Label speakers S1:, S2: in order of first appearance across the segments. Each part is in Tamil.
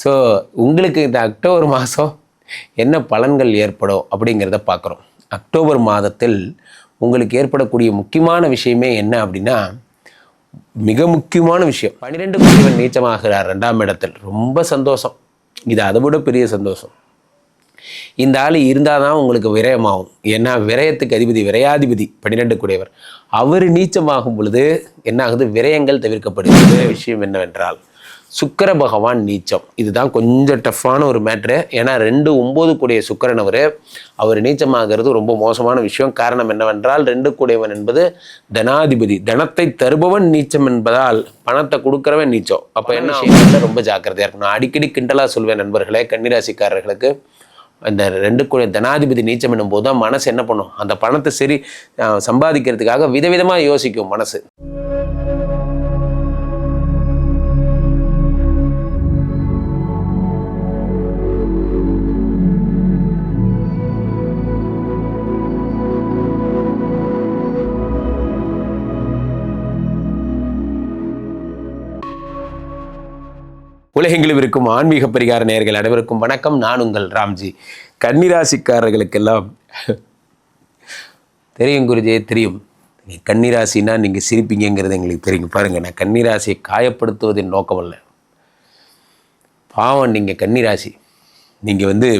S1: ஸோ உங்களுக்கு இந்த அக்டோபர் மாதம் என்ன பலன்கள் ஏற்படும் அப்படிங்கிறத பார்க்குறோம். அக்டோபர் மாதத்தில் உங்களுக்கு ஏற்படக்கூடிய முக்கியமான விஷயமே என்ன அப்படின்னா மிக முக்கியமான விஷயம். பன்னிரெண்டு குடிவன் நீச்சமாகிறார் ரெண்டாம் இடத்தில். ரொம்ப சந்தோஷம். இது அதை விட பெரிய சந்தோஷம். இந்த ஆள் இருந்தால் தான் உங்களுக்கு விரயமாகும். ஏன்னா விரயத்துக்கு அதிபதி விரையாதிபதி பன்னிரெண்டு குடையவர். அவர் நீச்சமாகும் பொழுது என்ன ஆகுது விரயங்கள் தவிர்க்கப்படுகிறது. விஷயம் என்னவென்றால் சுக்கிர பகவான் நீச்சம். இதுதான் கொஞ்சம் டஃப்பான ஒரு மேட்ரு. ஏன்னா ரெண்டு ஒம்பது கூடிய சுக்கிரன் அவர். அவர் நீச்சமாகிறது ரொம்ப மோசமான விஷயம். காரணம் என்னவென்றால் ரெண்டு கூடியவன் என்பது தனாதிபதி. தனத்தை தருபவன் நீச்சம் என்பதால் பணத்தை கொடுக்குறவன் நீச்சம். அப்போ என்ன விஷயங்கள்ல ரொம்ப ஜாக்கிரதையாக இருக்கணும். நான் அடிக்கடி கிண்டலாக சொல்வேன் நண்பர்களே கன்னிராசிக்காரர்களுக்கு. அந்த ரெண்டு கூட தனாதிபதி நீச்சம் என்னும் போது தான் மனசு என்ன பண்ணும்? அந்த பணத்தை சரி சம்பாதிக்கிறதுக்காக விதவிதமாக யோசிக்கும் மனசு. உலகெங்கிலும் இருக்கும். ஆன்மீக பரிகார நேயர்கள் அனைவருக்கும் வணக்கம். நான் உங்கள் ராம்ஜி. கன்னிராசிக்காரர்களுக்கெல்லாம் தெரியும் குருஜே தெரியும். நீங்கள் கன்னிராசினா நீங்கள் சிரிப்பீங்கிறது எங்களுக்கு தெரியும். பாருங்கள் நான் கன்னிராசியை காயப்படுத்துவதின் நோக்கம் அல்ல. பாவம் நீங்கள் கன்னிராசி. நீங்கள் வந்து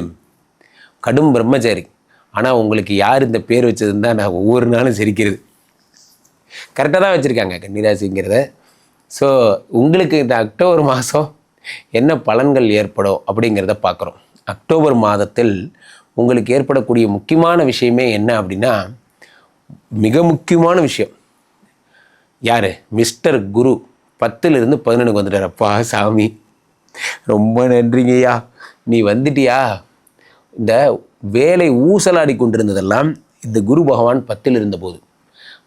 S1: கடும் பிரம்மச்சாரி. ஆனால் உங்களுக்கு யார் இந்த பேர் வச்சதுன்னு தான் நான் ஒவ்வொரு நாளும் சிரிக்கிறது. கரெக்டாக தான் வச்சுருக்காங்க கன்னிராசிங்கிறத. ஸோ உங்களுக்கு இந்த அக்டோபர் மாதம் என்ன பலன்கள் ஏற்படும் அப்படிங்கிறத பார்க்குறோம். அக்டோபர் மாதத்தில் உங்களுக்கு ஏற்படக்கூடிய முக்கியமான விஷயமே என்ன அப்படின்னா மிக முக்கியமான விஷயம். யார்? மிஸ்டர் குரு. பத்துலேருந்து பதினொன்றுக்கு வந்துட்டார். அப்பா சாமி ரொம்ப நன்றிங்கய்யா நீ வந்துட்டியா? இந்த வேலை ஊசலாடி கொண்டிருந்ததெல்லாம் இந்த குரு பகவான் பத்தில் இருந்தபோது.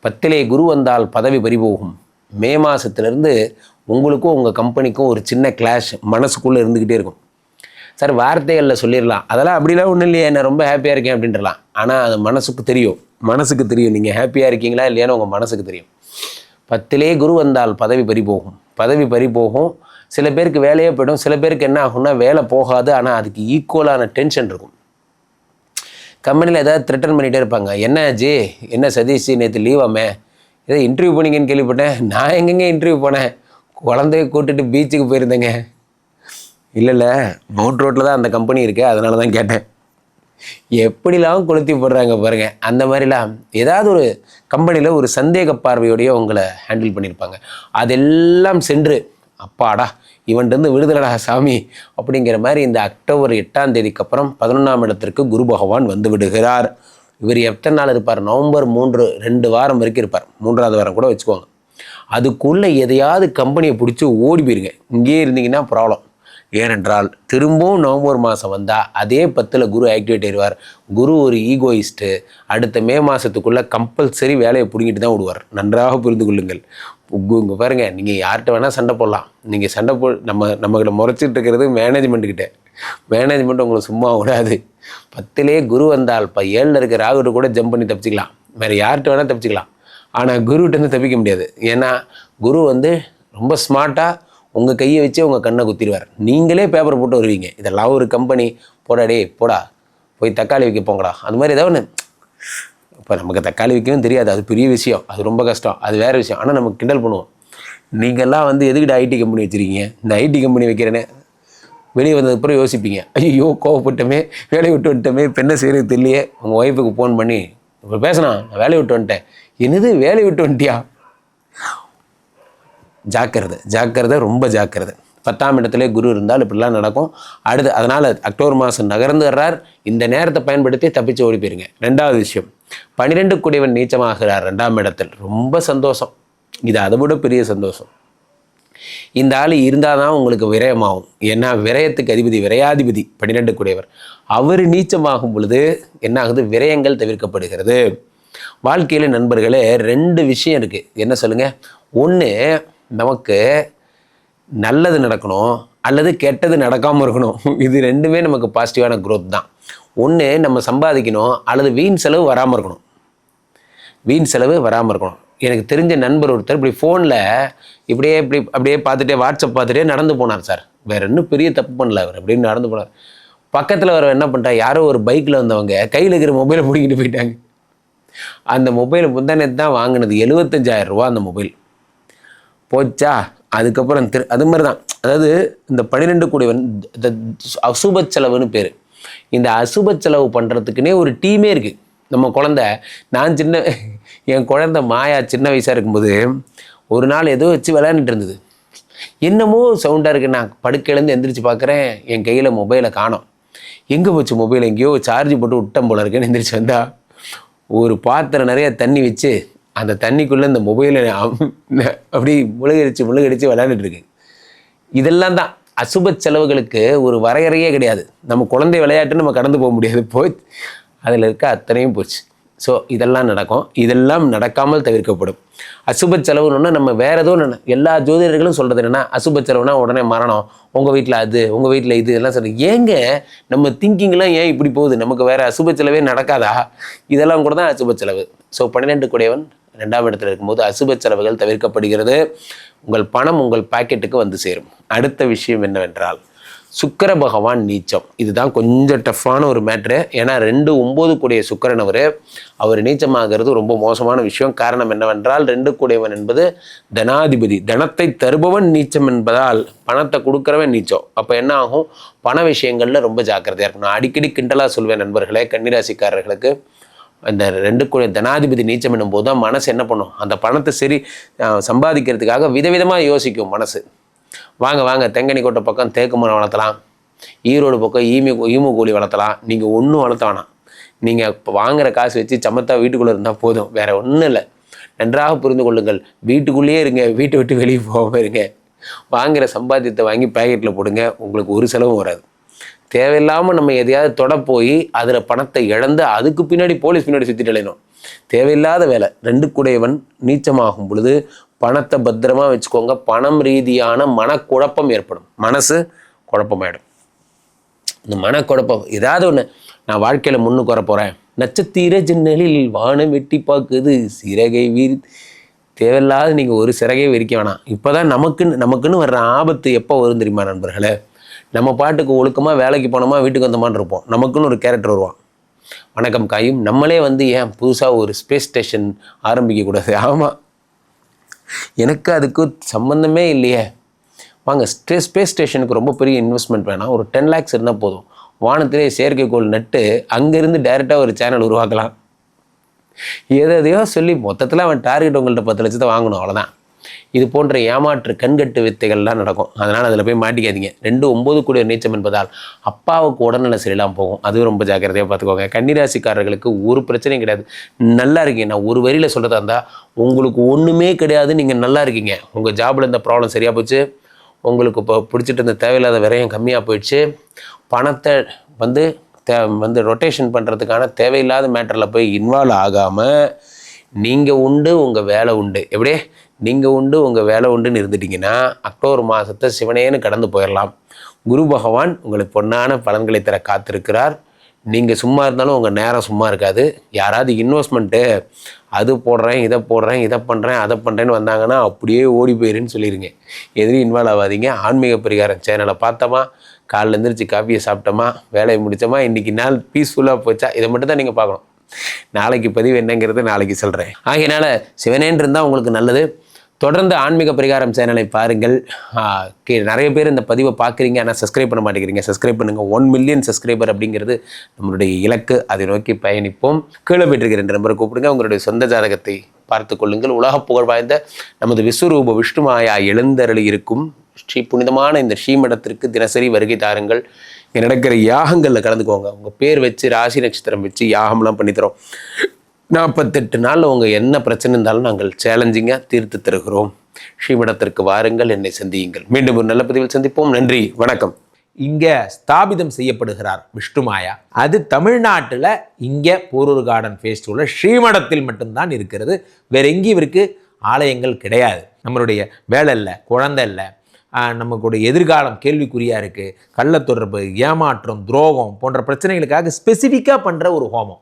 S1: பத்திலே குரு வந்தால் பதவி பறிபோகும். மே மாதத்திலிருந்து உங்களுக்கும் உங்கள் கம்பெனிக்கும் ஒரு சின்ன கிளாஷ் மனசுக்குள்ளே இருந்துக்கிட்டே இருக்கும். சார் வார்த்தைகளில் சொல்லிடலாம். அதெல்லாம் அப்படிலாம் ஒன்றும் இல்லையே நான் ரொம்ப ஹாப்பியாக இருக்கேன் அப்படின்றலாம். ஆனால் அது மனசுக்கு தெரியும். மனசுக்கு தெரியும். நீங்கள் ஹாப்பியாக இருக்கீங்களா இல்லையான்னு உங்கள் மனசுக்கு தெரியும். பத்திலே குரு வந்தால் பதவி பறி போகும். பதவி பறி போகும். சில பேருக்கு வேலையே போயிடும். சில பேருக்கு என்ன ஆகும்னா வேலை போகாது. ஆனால் அதுக்கு ஈக்குவலான டென்ஷன் இருக்கும். கம்பெனியில் ஏதாவது த்ரெட்டன் பண்ணிகிட்டே இருப்பாங்க. என்ன ஜி? என்ன சதீஷ் நேற்று லீவாமே ஏதோ இன்டர்வியூ பண்ணிங்கன்னு கேள்விப்பட்டேன். நான் எங்கெங்கே இன்டர்வியூ போனேன்? குழந்தைய கூட்டிட்டு பீச்சுக்கு போயிருந்தேங்க. இல்லை இல்லை மவுண்ட் ரோட்டில் தான் அந்த கம்பெனி இருக்கு அதனால தான் கேட்டேன். எப்படிலாம் கொளுத்தி போடுறாங்க பாருங்க அந்த மாதிரிலாம் ஏதாவது ஒரு கம்பெனியில் ஒரு சந்தேக பார்வையோடைய உங்களை ஹேண்டில் பண்ணியிருப்பாங்க அதெல்லாம் சென்று அப்பாடா இவன்ட்டு விடுதலடா சாமி அப்படிங்கிற மாதிரி இந்த அக்டோபர் எட்டாம் தேதிக்கு அப்புறம் பதினொன்றாம் இடத்திற்கு குரு பகவான் வந்து விடுகிறார். இவர் எத்தனை நாள் இருப்பார்? நவம்பர் மூன்று ரெண்டு வாரம் வரைக்கும் இருப்பார். மூன்றாவது வாரம் கூட வச்சுக்கோங்க. அதுக்குள்ளே எதையாவது கம்பெனியை பிடிச்சி ஓடி போயிருங்க. இங்கேயே இருந்தீங்கன்னா ப்ராப்ளம் ஏனென்றால் திரும்பவும் நவம்பர் மாதம் வந்தால் அதே பத்தில் குரு ஆக்டிவேட் ஆயிடுவார் குரு ஒரு ஈகோயிஸ்ட்டு அடுத்த மே மாதத்துக்குள்ளே கம்பல்சரி வேலையை பிடுங்கிட்டு தான் விடுவார் நன்றாக புரிந்து கொள்ளுங்கள். இங்கே பாருங்கள் நீங்கள் யார்கிட்ட வேணால் சண்டை போடலாம். நீங்கள் சண்டை போ நம்ம நம்மகிட்ட முறைச்சிட்டு இருக்கிறது மேனேஜ்மெண்ட்டுக்கிட்ட மேனேஜ்மெண்ட் உங்களை சும்மா விடாது. பத்திலே குரு வந்தால் இப்போ ஏழில் இருக்கிற ராகுகிட்ட கூட ஜம்ப் பண்ணி தப்பிச்சிக்கலாம். வேறு யார்கிட்ட வேணால் தப்பிச்சிக்கலாம். ஆனால் குருகிட்டேருந்து தப்பிக்க முடியாது. ஏன்னா குரு வந்து ரொம்ப ஸ்மார்ட்டாக உங்கள் கையை வச்சே உங்கள் கண்ணை குத்திடுவார். நீங்களே பேப்பர் போட்டு வருவீங்க. இதெல்லாம் ஒரு கம்பெனி போடா போடா. போய் தக்காளி விற்க போங்கடா. அது மாதிரி ஏதாவது ஒன்று இப்போ நமக்கு தக்காளி வைக்கவும் தெரியாது. அது பெரிய விஷயம். அது ரொம்ப கஷ்டம். அது வேறு விஷயம். ஆனால் நம்ம கிண்டல் பண்ணுவோம். நீங்கள்லாம் வந்து எதுக்கிட்ட ஐடி கம்பெனி வச்சுருக்கீங்க? இந்த ஐடி கம்பெனி வைக்கிறேன்னு வெளியே வந்ததுக்கப்புறம் யோசிப்பீங்க. ஐயோ கோவப்பட்டமே வேலையை விட்டு வந்துட்டோமே பெண்ணை செய்கிறது தெரியலையே. உங்கள் ஒய்ஃபுக்கு ஃபோன் பண்ணி இப்போ பேசினா நான் வேலையை விட்டு வந்துட்டேன். என்னது வேலை விட்டு வந்துட்டியா? ஜாக்கிரதை ஜாக்கிரதை ரொம்ப ஜாக்கிரதை. பத்தாம் இடத்துல குரு இருந்தால் இப்படிலாம் நடக்கும். அடுத்து அதனால் அக்டோபர் மாதம் நகர்ந்து வர்றார். இந்த நேரத்தை பயன்படுத்தி தப்பிச்சு ஓடி போயிருங்க. ரெண்டாவது விஷயம் பன்னிரெண்டு குடிவன் நீச்சமாகிறார் ரெண்டாம் இடத்தில். ரொம்ப சந்தோஷம். இது அதை விட பெரிய சந்தோஷம். இந்த ஆள் இருந்தால் தான் உங்களுக்கு விரயமாகும். ஏன்னா விரயத்துக்கு அதிபதி விரையாதிபதி பன்னிரெண்டு குடையவர். அவர் நீச்சமாகும் பொழுது என்ன ஆகுது விரயங்கள் தவிர்க்கப்படுகிறது. வாழ்க்கையில் நண்பர்களே ரெண்டு விஷயம் இருக்குது என்ன சொல்லுங்கள் ஒன்று நமக்கு நல்லது நடக்கணும் அல்லது கெட்டது நடக்காமல் இருக்கணும். இது ரெண்டுமே நமக்கு பாசிட்டிவான growth தான். ஒன்று நம்ம சம்பாதிக்கணும் அல்லது வீண் செலவு வராமல் இருக்கணும். வீண் செலவு வராமல் இருக்கணும். எனக்கு தெரிஞ்ச நண்பர் ஒருத்தர் இப்படி ஃபோனில் இப்படியே இப்படி அப்படியே பார்த்துட்டே வாட்ஸ்அப் பார்த்துட்டே நடந்து போனார் சார். வேறு இன்னும் பெரிய தப்பு பண்ணல அவர். அப்படின்னு நடந்து போனார். பக்கத்தில் வர என்ன பண்ணிட்டா யாரோ ஒரு பைக்கில் வந்தவங்க கையில் இருக்கிற மொபைலை பிடிக்கிட்டு போயிட்டாங்க. அந்த மொபைல் முந்தானத்து தான் வாங்கினது. 75000 ரூபா அந்த மொபைல் போச்சா? அதுக்கப்புறம் திரு அது மாதிரி தான் அதாவது இந்த பன்னிரெண்டு கோடிவன் வந்து இந்த அசுப செலவுன்னு பேர். இந்த அசுப செலவு பண்ணுறதுக்குன்னே ஒரு டீமே இருக்குது நம்ம குழந்த நான் சின்ன என் குழந்த மாயா சின்ன வயசாக இருக்கும்போது ஒரு நாள் ஏதோ வச்சு விளையாண்டுட்டு இருந்தது. என்னமோ சவுண்டாக இருக்குது நான் படுக்கையிலேருந்து எந்திரிச்சு பார்க்குறேன் என் கையில் மொபைலை காணோம். எங்கே போச்சு மொபைல் எங்கேயோ சார்ஜ் போட்டு விட்டம் போல இருக்குன்னு எந்திரிச்சு வந்தால் ஒரு பாத்திரம் நிறைய தண்ணி வச்சு அந்த தண்ணிக்குள்ளே இந்த மொபைலை அப்படி முழுகடிச்சு முழுகடிச்சு விளையாண்டுட்டு இதெல்லாம் தான். அசுப செலவுகளுக்கு ஒரு வரையறையே கிடையாது. நம்ம குழந்தை விளையாட்டு நம்ம கடந்து போக முடியாது. போய் அதில் இருக்க அத்தனையும் போச்சு. ஸோ இதெல்லாம் நடக்கும். இதெல்லாம் நடக்காமல் தவிர்க்கப்படும். அசுப செலவுன்னு நம்ம வேறு ஏதோ எல்லா ஜோதிடர்களும் சொல்கிறது என்னென்னா அசுப செலவுனா உடனே மரணம். உங்கள் வீட்டில் அது உங்கள் வீட்டில் இது எல்லாம் சொல்கிறது ஏங்க நம்ம திங்கிங்லாம் ஏன் இப்படி போகுது? நமக்கு வேறு அசுப செலவே நடக்காதா? இதெல்லாம் கூட தான் அசுப செலவு. ஸோ பன்னிரெண்டு குடையவன் ரெண்டாம் இடத்துல இருக்கும்போது அசுப செலவுகள் தவிர்க்கப்படுகிறது. உங்கள் பணம் உங்கள் பாக்கெட்டுக்கு வந்து சேரும். அடுத்த விஷயம் என்னவென்றால் சுக்கர பகவான் நீச்சம். இதுதான் கொஞ்சம் டஃப்பான ஒரு மேட்ரு. ஏன்னா ரெண்டு ஒம்பது கூடிய சுக்கரன் அவர். அவர் நீச்சமாகிறது ரொம்ப மோசமான விஷயம். காரணம் என்னவென்றால் ரெண்டு கூடியவன் என்பது தனாதிபதி. தனத்தை தருபவன் நீச்சம் என்பதால் பணத்தை கொடுக்குறவன் நீச்சம். அப்போ என்ன ஆகும்? பண விஷயங்களில் ரொம்ப ஜாக்கிரதையாக இருக்கும் நான் அடிக்கடி கிண்டலாக சொல்வேன் நண்பர்களே கன்னிராசிக்காரர்களுக்கு. அந்த ரெண்டு கூட தனாதிபதி நீச்சம் என்னும் போது தான் மனசு என்ன பண்ணும்? அந்த பணத்தை சரி சம்பாதிக்கிறதுக்காக விதவிதமாக யோசிக்கும் மனசு. வாங்க வாங்க தெங்கனிக்கோட்டை பக்கம் தேக்கு மரம் வளர்த்தலாம். ஈரோடு பக்கம் ஈமி ஈமு கோழி வளர்த்தலாம். நீங்கள் ஒன்றும் வளர்த்த வேணாம். நீங்கள் இப்போ வாங்குற காசு வச்சு சமத்தா வீட்டுக்குள்ளே இருந்தால் போதும். வேறு ஒன்றும் இல்லை. நன்றாக புரிந்து கொள்ளுங்கள். வீட்டுக்குள்ளேயே இருங்க. வீட்டை விட்டு வெளியே போகாமல் இருங்க. வாங்குற சம்பாத்தியத்தை வாங்கி பேக்கெட்டில் போடுங்க. உங்களுக்கு ஒரு செலவும் வராது. தேவையில்லாமல் நம்ம எதையாவது தொட போய் அதில் பணத்தை இழந்து அதுக்கு பின்னாடி போலீஸ் பின்னாடி சுற்றிட்டு அலையணும் தேவையில்லாத வேலை. ரெண்டு குடையவன் நீச்சமாகும் பொழுது பணத்தை பத்திரமா வச்சுக்கோங்க. பணம் ரீதியான மனக்குழப்பம் ஏற்படும். மனசு குழப்பமாயிடும். இந்த மனக்குழப்பம் ஏதாவது ஒன்று நான் வாழ்க்கையில் முன்னுக்கு வர போகிறேன் நட்சத்திர ஜன்னலில் வானம் வெட்டி பார்க்குது. சிறகை வீர் தேவையில்லாத நீங்கள் ஒரு சிறகை விரிக்க வேணாம். இப்போ தான் நமக்குன்னு நமக்குன்னு வர்ற ஆபத்து எப்போ வரும் தெரியுமா நண்பர்களே? நம்ம பாட்டுக்கு ஒழுக்கமாக வேலைக்கு போனோமா வீட்டுக்கு வந்தோமான்னு இருப்போம். நமக்குன்னு ஒரு கேரக்டர் வருவான் வணக்கம் காயும். நம்மளே வந்து ஏன் புதுசாக ஒரு ஸ்பேஸ் ஸ்டேஷன் ஆரம்பிக்கக்கூடாது ஆமாம் எனக்கு அதுக்கு சம்மந்தமே இல்லையே. வாங்க ஸ்டே ஸ்பேஸ் ஸ்டேஷனுக்கு ரொம்ப பெரிய இன்வெஸ்ட்மெண்ட் வேணாம் ஒரு டென் லேக்ஸ் இருந்தால் போதும். வானத்திலே செயற்கைக்கோள் நட்டு அங்கேருந்து டைரெக்டாக ஒரு சேனல் உருவாக்கலாம். எதையோ சொல்லி மொத்தத்தில் அவன் டார்கெட் உங்கள்கிட்ட பத்து லட்சத்தை வாங்கணும் அவ்வளோதான் இது போன்ற ஏமாற்று கண்கட்டு வித்தைகள்லாம் நடக்கும். அதனால் அதில் போய் மாட்டிக்காதீங்க. ரெண்டு ஒம்பது கூடிய நீச்சம் என்பதால் அப்பாவுக்கு உடல்நல சரியில்லாமல் போகும். அதுவும் ரொம்ப ஜாக்கிரதையாக பார்த்துக்கோங்க கன்னிராசிக்காரர்களுக்கு ஒரு பிரச்சனையும் கிடையாது. நல்லா இருக்கீங்க. நான் ஒரு வரியில் சொல்கிறதா இருந்தால் உங்களுக்கு ஒன்றுமே கிடையாது. நீங்கள் நல்லா இருக்கீங்க. உங்கள் ஜாபில் இருந்த ப்ராப்ளம் சரியாக போச்சு. உங்களுக்கு இப்போ பிடிச்சிட்டு இருந்த தேவையில்லாத விரயம் கம்மியாக போயிடுச்சு. பணத்தை வந்து தே வந்து ரொட்டேஷன் பண்ணுறதுக்கான தேவையில்லாத மேட்டரில் போய் இன்வால்வ் ஆகாமல் நீங்கள் உண்டு உங்கள் வேலை உண்டு. எப்படியே நீங்கள் உண்டு உங்கள் வேலை உண்டுன்னு இருந்துட்டிங்கன்னா அக்டோபர் மாதத்தை சிவனேன்னு கடந்து போயிடலாம் குரு பகவான் உங்களுக்கு பொன்னான பலன்களை தர காத்திருக்கிறார். நீங்கள் சும்மா இருந்தாலும் உங்கள் நேரம் சும்மா இருக்காது. யாராவது இன்வெஸ்ட்மெண்ட்டு அது போடுறேன் இதை போடுறேன் இதை பண்ணுறேன் அதை பண்ணுறேன்னு வந்தாங்கன்னா அப்படியே ஓடி போயிருன்னு சொல்லிடுங்க எதிரி இன்வால்வ் ஆகாதீங்க. ஆன்மீக பரிகாரம் சேனலை பார்த்தோமா? காலைல எழுந்திரிச்சு காஃபியை சாப்பிட்டோமா? வேலையை முடித்தோமா இன்றைக்கி நாள் பீஸ்ஃபுல்லாக போச்சா? இதை மட்டும் தான் நீங்கள் பார்க்கணும். நாளைக்கு பதிவு என்னங்கிறது நாளைக்கு சொல்கிறேன் ஆகையினால சிவனேன் இருந்தால் உங்களுக்கு நல்லது. தொடர்ந்து ஆன்மீக பரிகாரம் சேனலை பாருங்கள். கீழே நிறைய பேர் இந்த பதிவை பார்க்குறீங்க ஆனால் சப்ஸ்கிரைப் பண்ண மாட்டேங்கிறீங்க. சப்ஸ்கிரைப் பண்ணுங்கள் ஒன் மில்லியன் சப்ஸ்கிரைபர் அப்படிங்கிறது நம்மளுடைய இலக்கு. அதை நோக்கி பயணிப்போம். கீழே போயிட்டு ரெண்டு நம்பரை கூப்பிடுங்க. உங்களுடைய சொந்த ஜாதகத்தை பார்த்து கொள்ளுங்கள். உலக புகழ் வாய்ந்த நமது விஸ்வரூப விஷ்ணுமாயா எழுந்தருளி இருக்கும். ஸ்ரீ புனிதமான இந்த ஸ்ரீமடத்திற்கு தினசரி வருகை தாருங்கள். இங்கே நடக்கிற யாகங்களில் கலந்துக்கோங்க. உங்கள் பேர் வச்சு ராசி நட்சத்திரம் வச்சு யாகம்லாம் பண்ணித்தரோம் நாற்பத்தெட்டு நாள் உங்கள் என்ன பிரச்சனை இருந்தாலும் நாங்கள் சேலஞ்சிங்காக தீர்த்து தருகிறோம். ஸ்ரீமடத்திற்கு வாருங்கள் என்னை சந்தியுங்கள். மீண்டும் ஒரு நல்ல பதிவில் சந்திப்போம். நன்றி வணக்கம்.
S2: இங்கே ஸ்தாபிதம் செய்யப்படுகிறார் விஷ்ணுமாயா அது தமிழ்நாட்டில் இங்கே போரூர் கார்டன் ஃபேஸ்டிவலில் ஸ்ரீமடத்தில் மட்டும்தான் இருக்கிறது. வேற எங்கேயும் இவருக்கு ஆலயங்கள் கிடையாது. நம்மளுடைய வேலை இல்லை குழந்தை இல்லை. நமக்குடைய எதிர்காலம் கேள்விக்குறியாக இருக்குது கள்ளத்தொடர்பு ஏமாற்றம் துரோகம் போன்ற பிரச்சனைகளுக்காக ஸ்பெசிஃபிக்காக பண்ணுற ஒரு ஹோமம்.